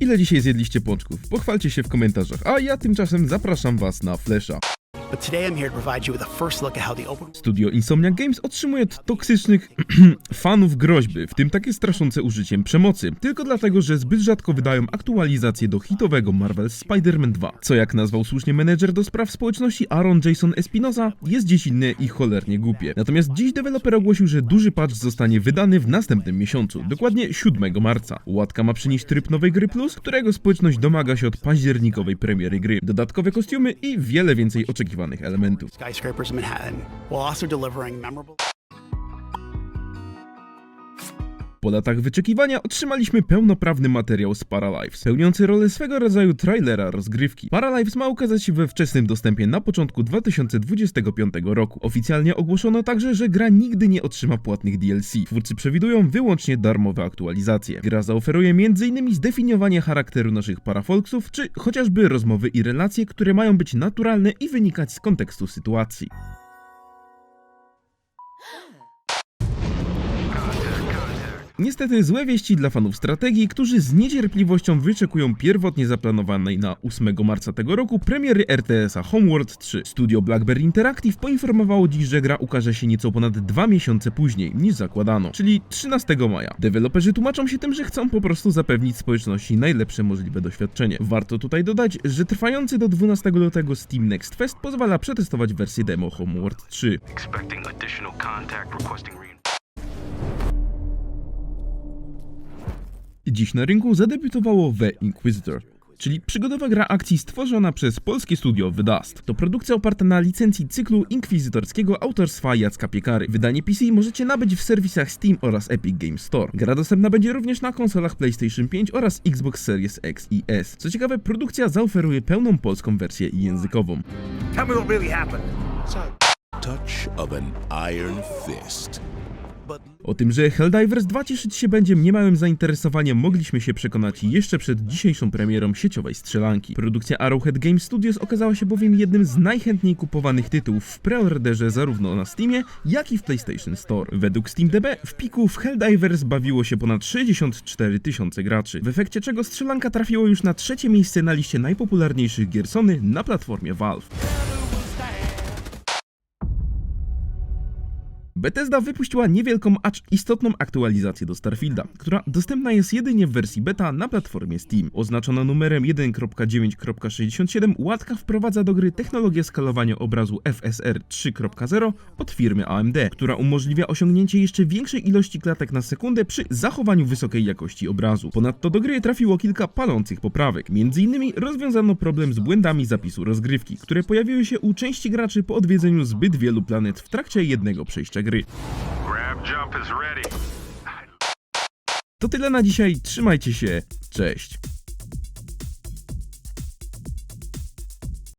Ile dzisiaj zjedliście pączków? Pochwalcie się w komentarzach, a ja tymczasem zapraszam was na Flesza. Studio Insomniac Games otrzymuje od toksycznych fanów groźby, w tym takie straszące użyciem przemocy, tylko dlatego, że zbyt rzadko wydają aktualizacje do hitowego Marvel Spider-Man 2. Co jak nazwał słusznie menedżer do spraw społeczności Aaron Jason Espinosa, jest dziś i cholernie głupie. Natomiast dziś deweloper ogłosił, że duży patch zostanie wydany w następnym miesiącu, dokładnie 7 marca. Łatka ma przynieść tryb nowej gry plus, którego społeczność domaga się od październikowej premiery gry, dodatkowe kostiumy i wiele więcej oczekiwanych elementów. skyscrapers in Manhattan, while also delivering memorable. Po latach wyczekiwania otrzymaliśmy pełnoprawny materiał z Paralives, pełniący rolę swego rodzaju trailera rozgrywki. Paralives ma ukazać się we wczesnym dostępie na początku 2025 roku. Oficjalnie ogłoszono także, że gra nigdy nie otrzyma płatnych DLC. Twórcy przewidują wyłącznie darmowe aktualizacje. Gra zaoferuje m.in. zdefiniowanie charakteru naszych parafolksów, czy chociażby rozmowy i relacje, które mają być naturalne i wynikać z kontekstu sytuacji. Niestety złe wieści dla fanów strategii, którzy z niecierpliwością wyczekują pierwotnie zaplanowanej na 8 marca tego roku premiery RTS-a Homeworld 3. Studio Blackberry Interactive poinformowało dziś, że gra ukaże się nieco ponad dwa miesiące później niż zakładano, czyli 13 maja. Deweloperzy tłumaczą się tym, że chcą po prostu zapewnić społeczności najlepsze możliwe doświadczenie. Warto tutaj dodać, że trwający do 12 lutego Steam Next Fest pozwala przetestować wersję demo Homeworld 3. Dziś na rynku zadebiutowało The Inquisitor, czyli przygodowa gra akcji stworzona przez polskie studio The Dust. To produkcja oparta na licencji cyklu inkwizytorskiego autorstwa Jacka Piekary. Wydanie PC możecie nabyć w serwisach Steam oraz Epic Games Store. Gra dostępna będzie również na konsolach PlayStation 5 oraz Xbox Series X i S. Co ciekawe, produkcja zaoferuje pełną polską wersję językową. Tell me what really happened. touch of an iron fist. O tym, że Helldivers 2 cieszyć się będzie niemałym zainteresowaniem, mogliśmy się przekonać jeszcze przed dzisiejszą premierą sieciowej strzelanki. Produkcja Arrowhead Game Studios okazała się bowiem jednym z najchętniej kupowanych tytułów w preorderze zarówno na Steamie, jak i w PlayStation Store. Według SteamDB w piku w Helldivers bawiło się ponad 64 tysiące graczy, w efekcie czego strzelanka trafiło już na trzecie miejsce na liście najpopularniejszych gier Sony na platformie Valve. Bethesda wypuściła niewielką, acz istotną aktualizację do Starfielda, która dostępna jest jedynie w wersji beta na platformie Steam. Oznaczona numerem 1.9.67, łatka wprowadza do gry technologię skalowania obrazu FSR 3.0 od firmy AMD, która umożliwia osiągnięcie jeszcze większej ilości klatek na sekundę przy zachowaniu wysokiej jakości obrazu. Ponadto do gry trafiło kilka palących poprawek. Między innymi rozwiązano problem z błędami zapisu rozgrywki, które pojawiły się u części graczy po odwiedzeniu zbyt wielu planet w trakcie jednego przejścia gry. To tyle na dzisiaj, trzymajcie się, cześć!